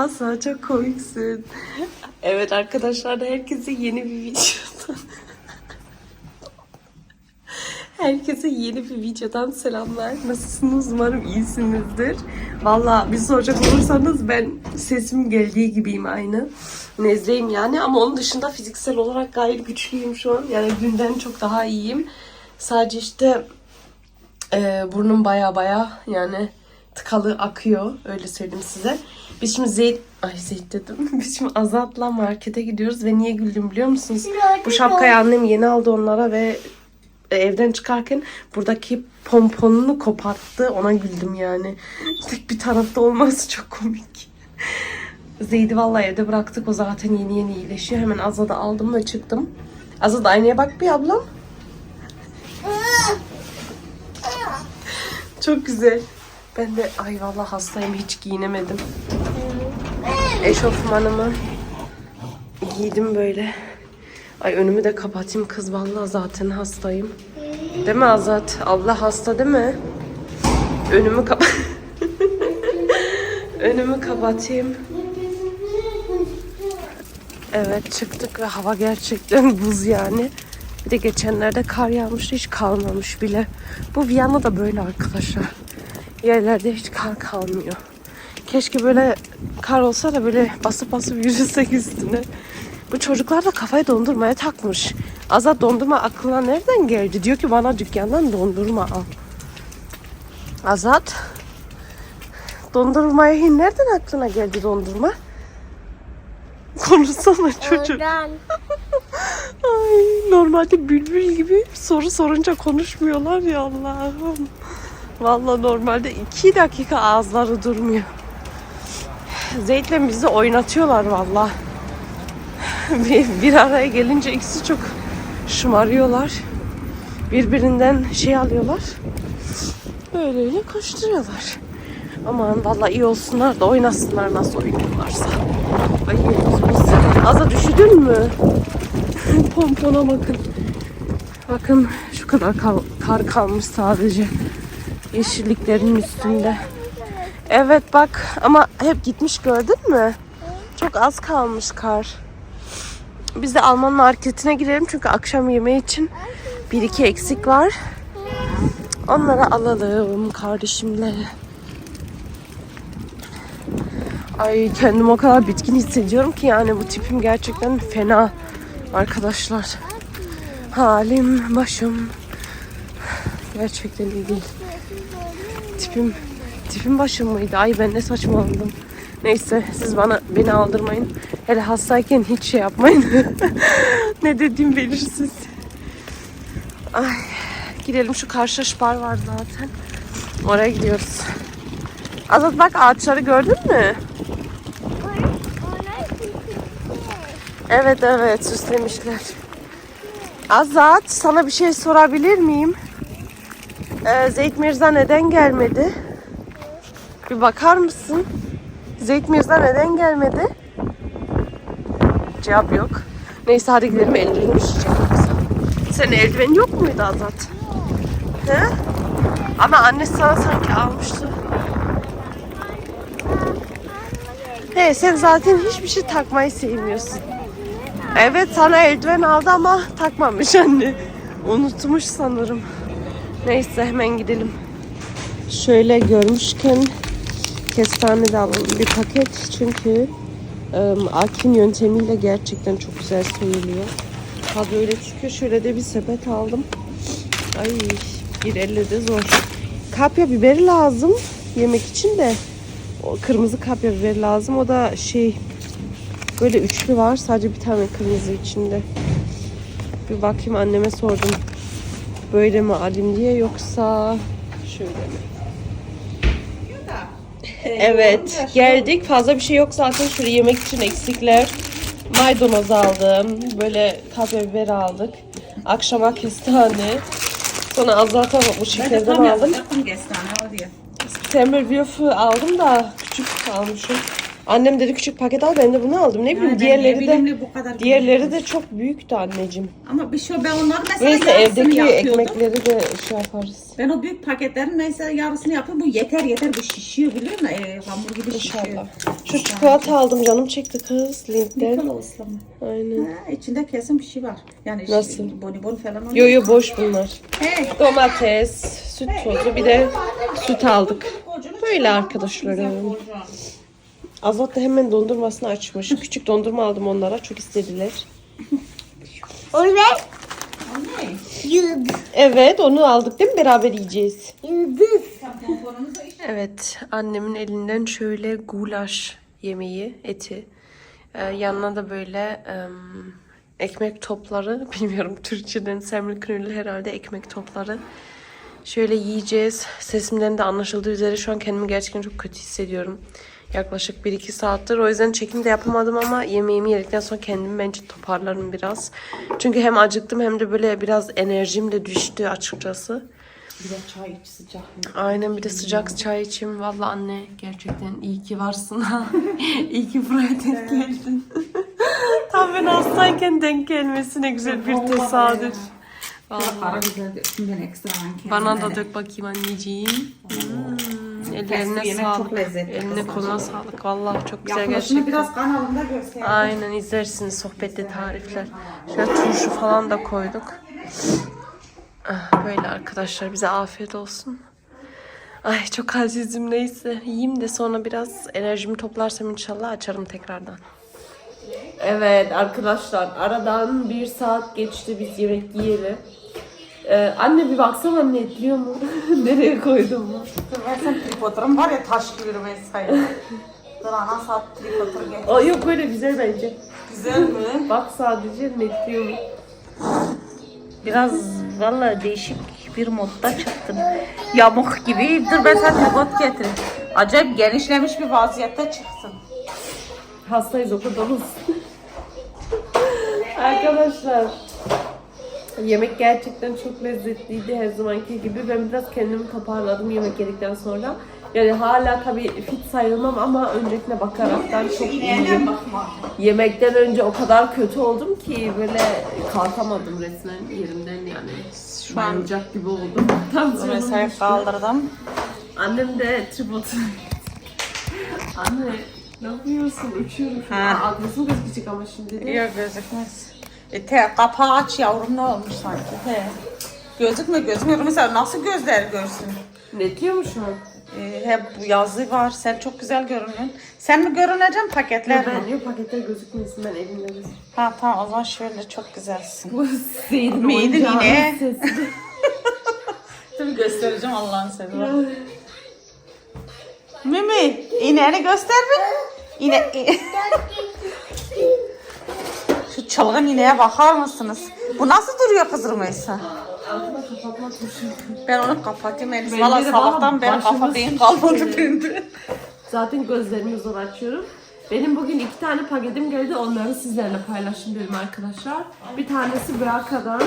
Asla çok komiksin. Evet arkadaşlar herkese yeni bir videodan. Herkese yeni bir videodan selamlar. Nasılsınız? Umarım iyisinizdir. Valla bir soracak olursanız ben sesim geldiği gibiyim aynı. Nezleyim yani ama onun dışında fiziksel olarak gayet güçlüyüm şu an. Yani dünden çok daha iyiyim. Sadece işte e, burnum baya baya yani tıkalı akıyor. Öyle söyleyeyim size. Biz şimdi Zeyt... Ay Zeyt dedim. Biz şimdi Azat'la markete gidiyoruz ve niye güldüm biliyor musunuz? Bu şapkayı annem yeni aldı onlara ve e, evden çıkarken buradaki pomponunu koparttı. Ona güldüm yani. Tek bir tarafta olması çok komik. Zeyd'i vallahi evde bıraktık. O zaten yeni yeni iyileşiyor. Hemen Azad'ı aldım ve çıktım. Azad aynaya bak bir ablam. Çok güzel. Ben de ay vallahi hastayım hiç giyinemedim. Eşofmanımı giydim böyle. Ay önümü de kapatayım kız vallahi zaten hastayım. Değil mi Azat? Abla hasta değil mi? Önümü kap Önümü kapatayım. Evet çıktık ve hava gerçekten buz yani. Bir de geçenlerde kar yağmıştı hiç kalmamış bile. Bu Viyana da böyle arkadaşlar. Yerlerde hiç kar kalmıyor. Keşke böyle kar olsa da böyle basıp basıp yürüsek üstüne. Bu çocuklar da kafayı dondurmaya takmış. Azat dondurma aklına nereden geldi? Diyor ki bana dükkandan dondurma al. Azat dondurmaya nereden aklına geldi dondurma? Konuşsana çocuk. Oradan. Ay, normalde bülbül gibi soru sorunca konuşmuyorlar ya Allah'ım. Vallahi normalde iki dakika ağızları durmuyor. Zeyt'le bizi oynatıyorlar vallahi. Bir, bir araya gelince ikisi çok şımarıyorlar. Birbirinden şey alıyorlar. Böyle öyle koşturuyorlar. Aman vallahi iyi olsunlar da oynasınlar nasıl oynuyorlarsa. Ay biz. Aza düşüdün mü? Pompona bakın. Bakın şu kadar kal- kar kalmış sadece. Yeşilliklerin üstünde. Evet bak ama hep gitmiş gördün mü? Çok az kalmış kar. Biz de Alman marketine girelim çünkü akşam yemeği için bir iki eksik var. Onları alalım kardeşimle. Ay kendimi o kadar bitkin hissediyorum ki yani bu tipim gerçekten fena arkadaşlar. Halim başım gerçekten iyi değil. Tipim tipim başım mıydı? Ay ben ne saçmaladım. Neyse siz bana beni aldırmayın. Hele hastayken hiç şey yapmayın. ne dediğim belirsiz. Ay gidelim şu karşı şpar var zaten. Oraya gidiyoruz. Azat bak ağaçları gördün mü? Evet evet süslemişler. Azat sana bir şey sorabilir miyim? Ee, Zeyt Mirza neden gelmedi? Bir bakar mısın? Zeyt Mirza neden gelmedi? Cevap yok. Neyse hadi gidelim eldiveni üşüyecek yoksa. Senin eldiven yok muydu Azat? He? Ama anne sana sanki almıştı. He sen zaten hiçbir şey takmayı sevmiyorsun. Evet sana eldiven aldı ama takmamış anne. Unutmuş sanırım. Neyse hemen gidelim. Şöyle görmüşken kestane de alalım bir paket. Çünkü ım, Akin yöntemiyle gerçekten çok güzel soyuluyor. Ha böyle çıkıyor. Şöyle de bir sepet aldım. Ay bir elle de zor. Kapya biberi lazım yemek için de. O kırmızı kapya biberi lazım. O da şey böyle üçlü var. Sadece bir tane kırmızı içinde. Bir bakayım anneme sordum. Böyle mi alayım diye yoksa şöyle mi? Evet geldik. Fazla bir şey yok zaten. Şöyle yemek için eksikler. Maydanoz aldım. Böyle kapya biber aldık. Akşama kestane. Sonra azata bu şekerden aldım. Kestane. Semmelwürfel aldım da küçük almışım. Annem dedi küçük paket al ben de bunu aldım. Ne bileyim Yani ben diğerleri ne de ne bu kadar diğerleri de çok büyüktü anneciğim. Ama bir şey ben onları mesela Neyse yarısını evdeki yapıyordum. ekmekleri de şey yaparız. Ben o büyük paketlerin mesela yarısını yapıyorum. Bu yeter yeter bu şişiyor biliyor musun? Ee, hamur gibi şişiyor. İnşallah. Şu çikolata aldım canım çekti kız Link'ten. Nikolos'la mı? Aynen. Ha, içinde kesin bir şey var. Yani Nasıl? Şey, bonibon falan. Yo yo boş bunlar. He. Domates, süt tozu bir de süt aldık. Böyle arkadaşlarım. Azat da hemen dondurmasını açmış. Küçük dondurma aldım onlara. Çok istediler. Onu ver. Yıldız. Evet onu aldık değil mi? Beraber yiyeceğiz. Yıldız. Evet annemin elinden şöyle gulaş yemeği, eti. Ee, yanına da böyle em, ekmek topları. Bilmiyorum Türkçeden semmelknödel herhalde ekmek topları. Şöyle yiyeceğiz. Sesimden de anlaşıldığı üzere şu an kendimi gerçekten çok kötü hissediyorum. Yaklaşık 1-2 saattir. O yüzden çekim de yapamadım ama yemeğimi yedikten sonra kendimi bence toparlarım biraz. Çünkü hem acıktım hem de böyle biraz enerjim de düştü açıkçası. Bir de çay iç sıcak. Aynen bir de sıcak çay içeyim. Valla anne gerçekten iyi ki varsın. iyi ki buraya denk geldin. Tam ben hastayken denk gelmesi ne güzel bir tesadüf. Ben Bana da dök bakayım anneciğim. Hmm, ellerine yemek sağlık. çok lezzetli Eline koluna sağlık. Vallahi çok güzel Yapılışını gerçekten. biraz kanalımda gösterdim. Aynen izlersiniz sohbette tarifler. Şöyle turşu falan da koyduk. Ah, Böyle arkadaşlar bize afiyet olsun. Ay çok azizim neyse. Yiyeyim de sonra biraz enerjimi toplarsam inşallah açarım tekrardan. Evet arkadaşlar aradan bir saat geçti biz yemek yiyelim. Ee, anne bir baksana netliyor mu? Nereye koydum mu? Dur ben sen tripodlarım var ya taş gibi mesela. Dur ana saat tripodları getir. Aa, yok öyle güzel bence. Güzel mi? Bak sadece netliyor mu? Biraz valla değişik bir modda çıktım. Yamuk gibi. Dur ben sana tripod getireyim. Acayip genişlemiş bir vaziyette çıksın. Hastayız o kadar olsun. Arkadaşlar yemek gerçekten çok lezzetliydi her zamanki gibi. Ben biraz kendimi toparladım yemek yedikten sonra. Yani hala tabii fit sayılmam ama öncekine bakaraktan çok iyiyim. Yemekten önce o kadar kötü oldum ki böyle kalkamadım resmen yerimden yani. Şu an- Bayılacak gibi oldum. Tansiyonum Mesela düştü. kaldırdım. Annem de tripod. Anne ne yapıyorsun? Uçuyorum şu an. Ha. Gözükecek ama şimdi de. Yok gözükmez. E, te, kapağı aç yavrum ne olmuş sanki. He. Gözükme gözükmüyor. Mesela nasıl gözler görsün? Netliyor mu şu an? E, hep bu yazı var. Sen çok güzel görünüyorsun. Sen mi görüneceksin paketler mi? Ben yok paketler gözükmesin ben elimle gözüküyorum. Ha tamam o zaman şöyle çok güzelsin. Bu Meydin oyuncağının yine. Dur göstereceğim Allah'ın seversen. Mimi ineğini göster mi? İne, çılgın ineğe bakar mısınız? Bu nasıl duruyor kız Rümeysa? Altına kapatma tuşu. Ben onu kapatayım. Bence Valla sabahtan beri kafa beyin kalmadı benim. Zaten gözlerimi zor açıyorum. Benim bugün iki tane paketim geldi. Onları sizlerle paylaşayım dedim arkadaşlar. Bir tanesi Beaka'dan.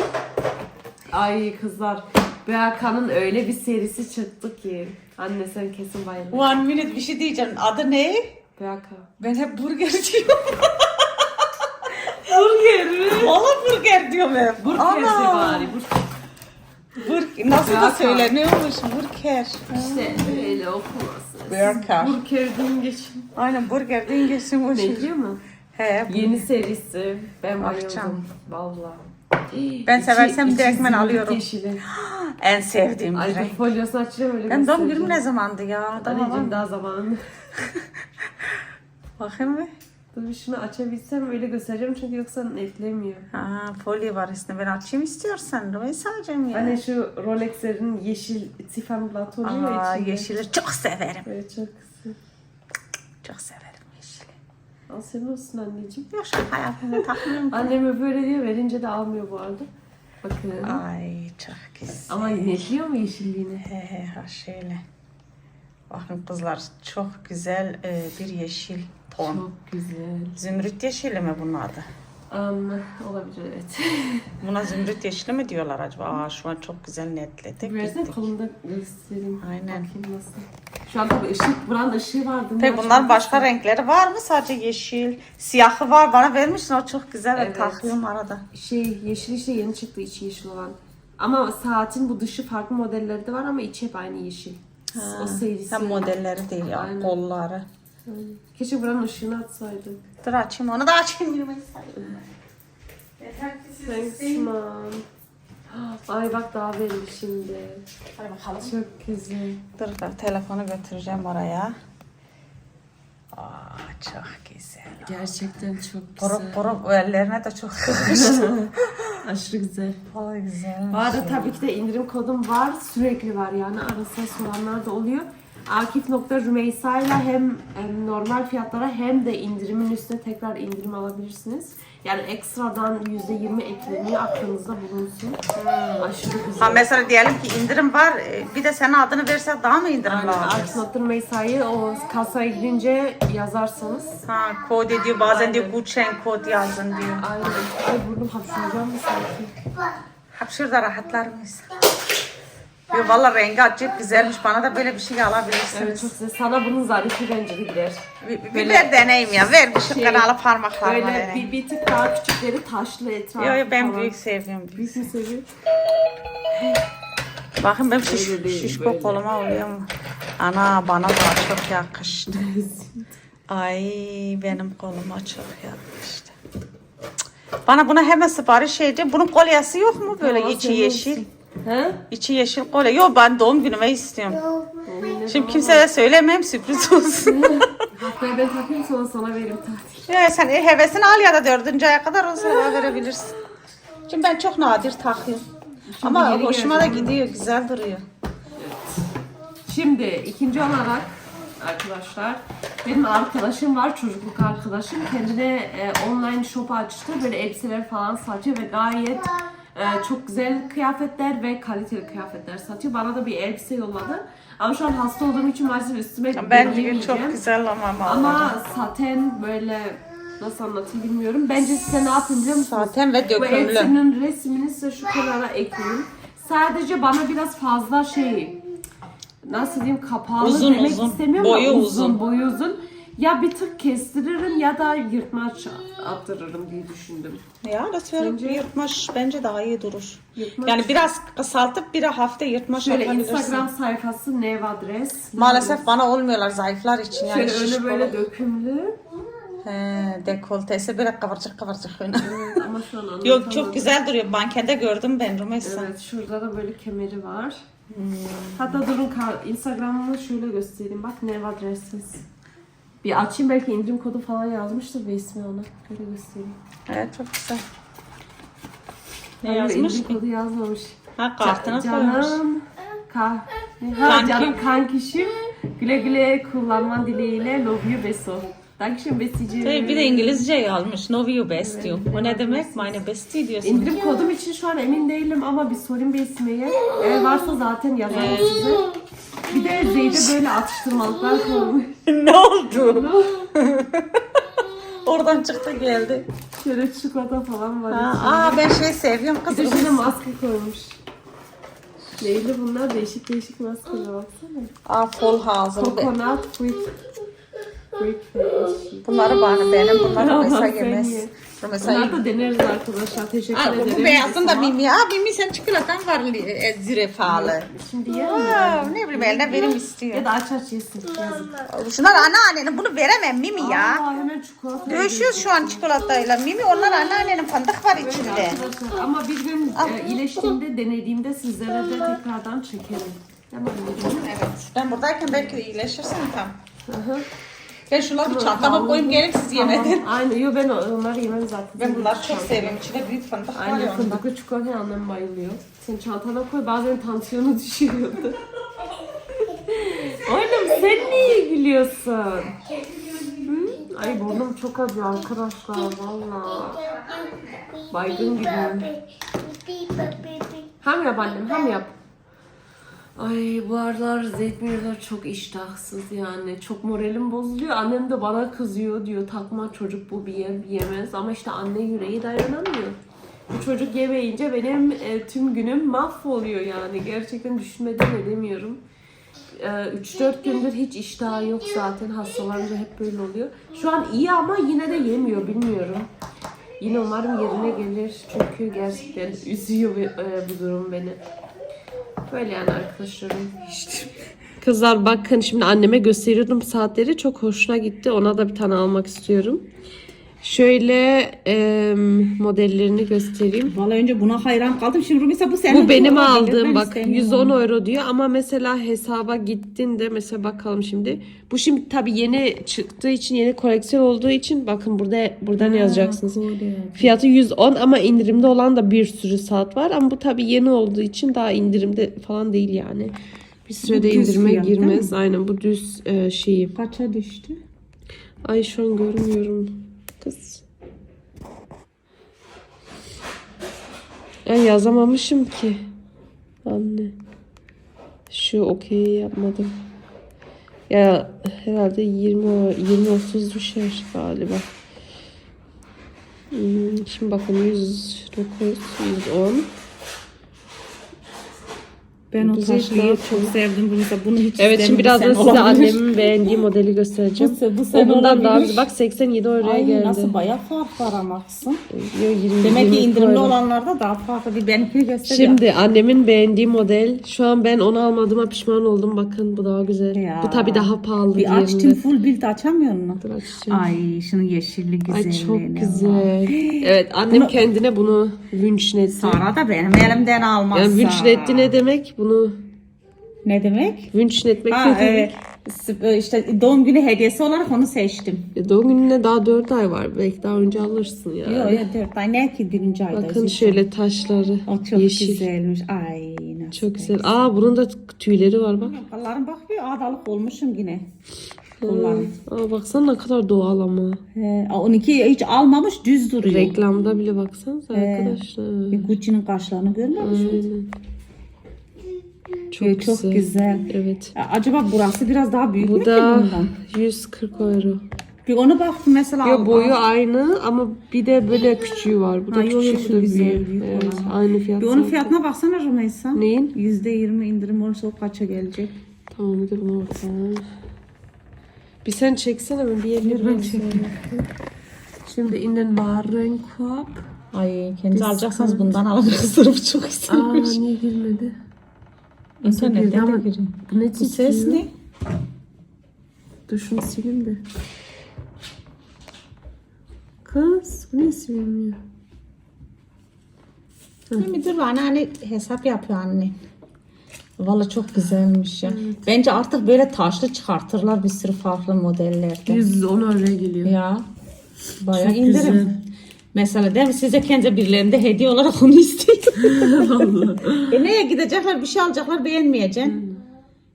Ay kızlar. Beaka'nın öyle bir serisi çıktı ki. Anne sen kesin bayıldın. One minute bir şey diyeceğim. Adı ne? Beaka. Ben hep burger diyorum. Valla burger diyorum hep. Burger de bari. Burger. Burger. Nasıl da söyleniyormuş burger. İşte öyle okuması. Burger. Burger deyin geçin. Aynen burger deyin geçsin bu şey. Ne diyor mu? He. Yeni serisi. Ben bayıldım. Valla. Ben seversem direkt ben alıyorum. Yeşili. En sevdiğim Ay renk. folyosunu açacağım öyle Ben doğum günüm ne zamandı ya? Tamam. Anneciğim daha zamanında. Bakayım mı? Şunu açabilsem öyle göstereceğim çünkü yoksa netlemiyor. Ha, folyo var üstünde. Ben açayım istiyorsan. Rümeysa'cığım ya. Hani şu Rolex'lerin yeşil Ziffernblatt oluyor ya Aa, içinde. yeşili çok severim. Böyle çok kısa. Çok severim yeşili. Al senin olsun anneciğim. Yok yapımı takmıyorum. Annem böyle diyor verince de almıyor bu arada. Bakın. Ay çok güzel. Ama netliyor mu yeşilliğini? He he ha şöyle. Bakın kızlar çok güzel e, bir yeşil ton. Çok güzel. Zümrüt yeşili mi bunun adı? Um, olabilir evet. Buna zümrüt yeşili mi diyorlar acaba? Aa şu an çok güzel netledi. Versene Gittik. kolumda göstereyim. Aynen. Bakayım nasıl. Şu an tabii ışık, buranın ışığı vardı. Peki bunların başka renkleri var mı? Sadece yeşil, siyahı var. Bana vermişsin o çok güzel. Evet. Takıyorum arada. Şey yeşil işte yeni çıktı içi yeşil olan. Ama saatin bu dışı farklı modelleri de var ama içi hep aynı yeşil. O serisi. Hem modelleri değil ya, Aynen. kolları. Aynen. Keşke buranın ışığını atsaydım. Dur açayım onu da açayım. Thanks mom. Ay bak daha verir şimdi. Hadi bakalım. Çok güzel. Dur dur telefonu götüreceğim oraya. Aa çok güzel. Gerçekten çok Porup porup o ellerine de çok yakıştı. Aşırı güzel. Vay güzel. Bu arada tabii ki de indirim kodum var. Sürekli var yani. Arasında soranlar da oluyor. Akif.rümeysa ile hem hem normal fiyatlara hem de indirimin üstüne tekrar indirim alabilirsiniz. Yani ekstradan %20 ekleniyor aklınızda bulunsun. Aşırı güzel. Ha mesela diyelim ki indirim var. e, Bir de senin adını versek daha mı indirim Yani alırız? Akif.rümeysa'yı o kasaya gidince yazarsanız. Ha kod ediyor bazen diyor Aynen. Gutschein kod yazın diyor. Aynen. Ay burnum hapşıracağım mı sanki? Hapşır da rahatlar mıyız? Yo valla rengi acayip güzelmiş. Bana da böyle bir şey alabilirsiniz. Evet çok güzel. Sana bunun zarifi bence gider. Bir, bir, ver deneyim ya. Ver bir şu Şey, kanalı parmaklarıma Böyle deneyim. bir, bir tık daha küçükleri taşlı etrafı Yo yo ben falan. büyük seviyorum. Büyük mü seviyor? Bakın benim şiş, Öyle değil, şişko böyle. koluma oluyor mu? Ana bana da çok yakıştı. Ay benim koluma çok yakıştı. Bana buna hemen sipariş edeceğim. Bunun kolyesi yok mu böyle içi senin yeşil? He? İçi yeşil kolye. Yok ben doğum günüme istiyorum. Şimdi kimseye söylemeyeyim sürpriz olsun. Haftaya ben takayım sonra sana veririm tatil. ya sen hevesini al ya da dördüncü aya kadar o sana verebilirsin. Şimdi ben çok nadir takıyorum. Ama hoşuma da geldi. gidiyor, güzel duruyor. Şimdi ikinci olarak arkadaşlar benim arkadaşım var çocukluk arkadaşım kendine e, online shop açtı böyle elbiseler falan satıyor ve gayet e, çok güzel kıyafetler ve kaliteli kıyafetler satıyor. Bana da bir elbise yolladı. Ama şu an hasta olduğum için maalesef üstüme Ben gibi giyemeyeceğim. çok güzel ama Ama saten böyle nasıl anlatayım bilmiyorum. Bence size ne yapayım biliyor musunuz? Zaten ve Bu dökümlü. elbisenin resmini size şu kenara ekleyeyim. Sadece bana biraz fazla şey nasıl diyeyim kapalı Uzun, demek uzun. istemiyorum Boyu ama uzun. boyu uzun. Ya bir tık kestiririm ya da yırtmaç attırırım diye düşündüm. Ya da bir yırtmaç bence daha iyi durur. Yırtmaç. Yani biraz kısaltıp bir hafta yırtmaç Şöyle. Instagram sayfası Nev adres. Maalesef bana olmuyorlar zayıflar için yani Şöyle önü böyle dökümlü. He, dekoltesi böyle kıvırcık kıvırcık öyle. Ama şu an Yok çok güzel duruyor. Mankende gördüm ben Rümeysa. Evet şurada da böyle kemeri var. Hmm. Hatta durun Instagram'ını şöyle göstereyim. Bak ne adresiniz. Bir açayım belki indirim kodu falan yazmıştır ve ismi ona. Böyle göstereyim. Evet çok güzel. Ne Hayır, yazmış indirim ki? kodu yazmamış. Ha kartına koymuş. Canım. Ka ha, Kanki. canım kankişim. Güle güle kullanman dileğiyle love you beso. Dankeschön Besici. Hey, bir de İngilizce yazmış. Know you best diyor. O ne demek? Meine bestie diyorsun. İndirim kodum için şu an emin değilim ama bir sorayım bir ismiye. Eğer varsa zaten yazarım size. Bir de Zeyde böyle atıştırmalıklar koymuş. ne oldu? Oradan çıktı geldi. Şöyle çikolata falan var. Ha, aa ben şey seviyorum Bir de şöyle maske koymuş. Neydi bunlar? Değişik değişik maskeler baksana. Aa full house. Coconut with. Bunları bana benim bunları sen yemez. ye. Mesela Bunları da deneriz arkadaşlar. Teşekkür Aa, ederim. bu beyazın da Mimi. Aa Mimi sen çikolatan var e, zürefalı. Şimdi yer mi? Ne bileyim eline verim istiyor. Ya da aç aç yesin. Şunlar anneannenin bunu veremem Mimi ya. Aa, hemen çikolata. Dövüşüyoruz şu an çikolatayla. Mimi onlar anneannenin fındık var içinde. Arkadaşlar ama bir gün e, iyileştiğimde denediğimde sizlere de tekrardan çekerim. Tamam mı? Evet. Ben buradayken belki iyileşirsin tam. Aha. Ben şunları bir çantama koyayım gelin siz yemedin. Aynen. Yo ben onları yemem zaten. Ben bunları çok seviyorum. İçinde büyük fındık var Aynen ya ondan. fındıklı çikolataya annem bayılıyor. Sen çantana koy bazen tansiyonu düşüyordu. Oğlum sen niye gülüyorsun? Hı? Ay burnum çok acıyor arkadaşlar valla. Baygın gibiyim. Ham yap annem ham yap. Ay bu aralar Zeytinyalar çok iştahsız yani. Çok moralim bozuluyor. Annem de bana kızıyor diyor takma çocuk bu bir bir yemez. Ama işte anne yüreği dayanamıyor. Bu çocuk yemeyince benim e, tüm günüm mahvoluyor yani. Gerçekten düşünmeden edemiyorum. 3-4 gündür hiç iştahı yok zaten. Hastalanınca hep böyle oluyor. Şu an iyi ama yine de yemiyor bilmiyorum. Yine umarım yerine gelir. Çünkü gerçekten üzüyor e, bu durum beni. Böyle yani arkadaşlarım. Kızlar bakın şimdi anneme gösteriyordum saatleri. Çok hoşuna gitti. Ona da bir tane almak istiyorum. Şöyle e, modellerini göstereyim. Vallahi önce buna hayran kaldım. Şimdi mesela bu senin Bu benim aldığım Ben bak istemiyorum. 110 euro diyor ama mesela hesaba gittiğinde mesela bakalım şimdi. Bu şimdi tabii yeni çıktığı için yeni koleksiyon olduğu için bakın burada buradan yazacaksınız. Fiyatı 110 ama indirimde olan da bir sürü saat var ama bu tabii yeni olduğu için daha indirimde falan değil yani. Bir sürede düz indirime fiyat, girmez. Aynen bu düz e, şeyi. Kaça düştü? Ay şu an görmüyorum kız. Ya yazamamışım ki. Anne. Şu okey yapmadım. Ya herhalde 20 20 30 düşer galiba. Hmm, Şimdi bakın 109 110 Ben o Güzel çok sevdim. Bu mesela bunu hiç Evet şimdi biraz da istemiyorum. size annemin beğendiği modeli göstereceğim. Bu, bu O sen bundan daha olabilir. güzel. Bak 87 oraya Ay geldi. nasıl bayağı fark var ama kızım. Yo, 20, Demek ki 22 indirimli euro. olanlarda daha farklı. Bir benimkini göster ya. Şimdi annemin beğendiği model. Şu an ben onu almadığıma pişman oldum. Bakın bu daha güzel. Ya. Bu tabii daha pahalı Bir açtım diğerinde. full build açamıyor musun? Dur açacağım. Ay şunun yeşilli Ay çok güzel. Evet annem kendine bunu vünçletti. Sara da benim elimden almazsa. Yani vünçletti ne demek? Bunu Ne demek? vünçletmek Ha ne demek? evet. S- işte doğum günü hediyesi olarak onu seçtim. E, Doğum gününe daha 4 ay var. Belki daha önce alırsın yani. Yok yok dört ay ne ki birinci ayda. Bakın şöyle taşları. O çok yeşil. güzelmiş. Ay nasıl. Çok güzel. Aa bunun da tüyleri var bak. Kollarım bak bir adalık olmuşum yine. Kollarım. Aa baksana ne kadar doğal ama. He, 12 hiç almamış düz duruyor. Reklamda bile baksanıza arkadaşlar. Bir Gucci'nin kaşlarını görmemiş miydin? Çok, Çok, çok güzel. güzel. Evet. Acaba burası biraz daha büyük mü Bu ki da bundan? 140 euro. Bir onu baktım mesela. Yo boyu al. aynı ama bir de böyle küçüğü var. Bu da Ha, yo, yo, küçük, bu da güzel, büyük. büyük Evet, olan. aynı fiyat. Bir onun zaten. fiyatına baksana Rümeysa. Neyin? %20 indirim olursa o kaça gelecek? Tamam bir de buna bakalım. Bir sen çeksene ben bir yerine ben çekeyim. Şimdi in den Warenkorb. Ay kendiniz alacaksanız bundan alın. Kızlarım çok Aa istemiş. niye girmedi? İnternetten de girin. Bu ne Bu ses ne? Dur şunu sileyim de. Kız bu ne silmiyor? Bir dur anne hani hesap yapıyor anne. Valla çok güzelmiş ya. Bence artık böyle taşlı çıkartırlar bir sürü farklı modellerde. 110 oraya geliyor. Ya bayağı Çok indirim. güzel. Mesela değil mi size kendi birilerinde hediye olarak onu isteyin. e neye gidecekler bir şey alacaklar beğenmeyeceksin.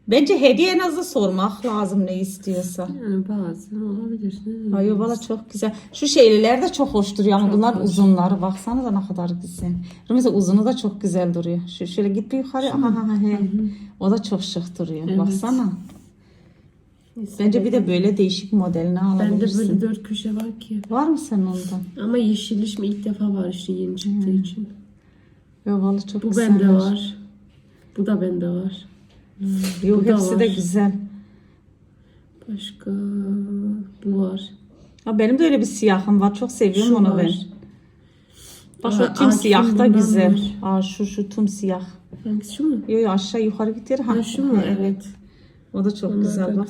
Bence hediye en azı sormak lazım ne istiyorsa. Yani bazen olabilir. Ay valla çok güzel. Şu şeyliler de çok hoş duruyor ama bunlar uzunları. Baksanıza ne kadar güzel. Mesela uzunu da çok güzel duruyor. Şu şöyle git bir yukarı. Aha, aha, he. O da çok şık duruyor. Baksana. Bence bir de böyle değişik modelini Bende alabilirsin. böyle dört köşe var ki. Var mı senin ondan? Ama yeşilliş mi ilk defa var işte yeni çıktığı için. Yok valla çok Bu güzel. bende var. Bu da bende var. Yok Bu da hepsi de var. güzel. Başka bu var. Ha, benim de öyle bir siyahım var. Çok seviyorum Şu onu var. ben. Bak şu tüm Akif'in siyah da bundan güzel. var. Aa, şu şu tüm siyah. Hangisi şu mu? Yok yok aşağı yukarı gidiyor. Ha, Ha, şu mu? Evet. O da çok Bunlar güzel da bak.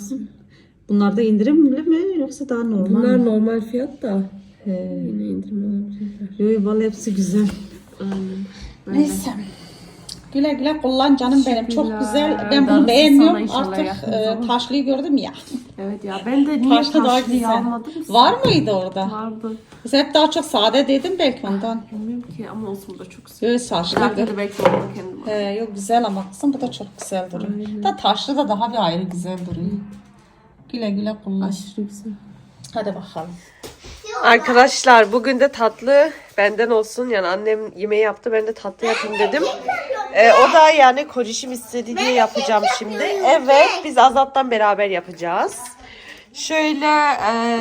Bunlar da indirimli mi yoksa daha normal Bunlar mi? normal fiyat da. He. Yine indirim olabilirler. Yok yok vallahi hepsi güzel. Aynen. Neyse. Güle güle kullan canım benim. Çok güzel. Ben Darısı bunu sana beğenmiyorum. inşallah Artık yakın e, taşlıyı gördüm ya. Evet ya ben de niye Taşlı daha taşlıyı güzel. almadım? Var mıydı orada? Vardı. Sen hep daha çok sade dedim belki ondan. Bilmiyorum ki ama olsun bu da çok güzel. Yok Bir saçlı. dahaki de belki onu kendim. He, yok güzel ama kızım bu da çok güzel duruyor. Da taşlı da daha bir ayrı güzel duruyor. Güle güle kullan. Aşırı güzel. Hadi bakalım. Arkadaşlar bugün de tatlı benden olsun. Yani annem yemeği yaptı ben de tatlı yapayım dedim. Ee, o da yani kocişim istedi diye yapacağım şimdi. Evet biz Azat'tan beraber yapacağız. Şöyle e,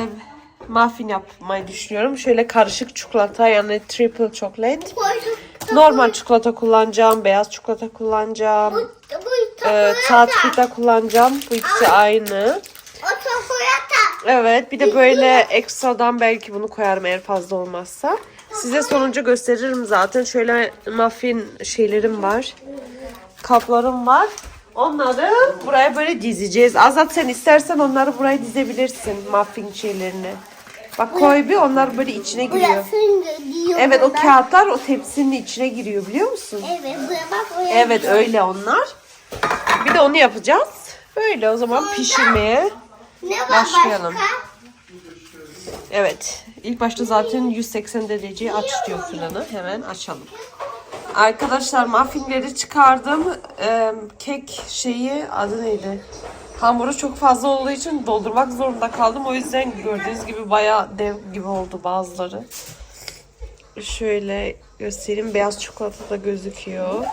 muffin yapmayı düşünüyorum. Şöyle karışık çikolata yani triple chocolate. Normal çikolata kullanacağım, beyaz çikolata kullanacağım. E, takoya tat da. kullanacağım. Bu ikisi aynı. Evet bir de böyle ekstradan belki bunu koyarım eğer fazla olmazsa. Size sonunca gösteririm zaten. Şöyle muffin şeylerim var. Kaplarım var. Onları buraya böyle dizeceğiz. Azat sen istersen onları buraya dizebilirsin muffin şeylerini. Bak koy bir onlar böyle içine giriyor. Evet o kağıtlar o tepsinin içine giriyor biliyor musun? Evet bak. Evet öyle onlar. Bir de onu yapacağız. Böyle o zaman pişirmeye Ne var başlayalım. başka? Evet. ilk başta zaten 180 dereceye aç diyor fırını. Hemen açalım. Arkadaşlar muffinleri çıkardım. Ee, kek şeyi adı neydi? Hamuru çok fazla olduğu için doldurmak zorunda kaldım. O yüzden gördüğünüz gibi bayağı dev gibi oldu bazıları. Şöyle göstereyim. Beyaz çikolata da gözüküyor.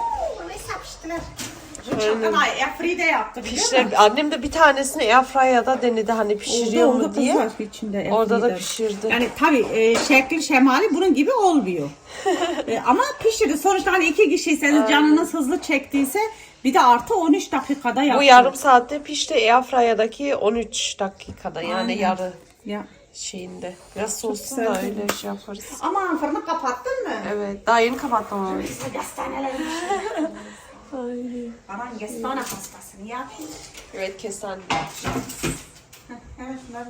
Sapıştırır. Ama Efri de yaptı biliyor musun? Pişire, annem de bir tanesini airfryer'da denedi hani pişiriyor Orada- mu orada diye. içinde, Orada da pişirdi. Yani tabii e, şekli şemali bunun gibi olmuyor. E, ama pişirdi. Sonuçta hani iki kişiyseniz canınız hızlı çektiyse bir de artı 13 dakikada yaptı. Bu yarım saatte pişti. Airfryer'daki 13 dakikada yani Aynen. yarı Ya. şeyinde. Biraz soğusun da öyle şey yaparız. Aman fırını kapattın mı? Evet daha yeni kapattım ama. Gazetenelermiş. Aman gestane hastasını yapayım. Evet bunlar-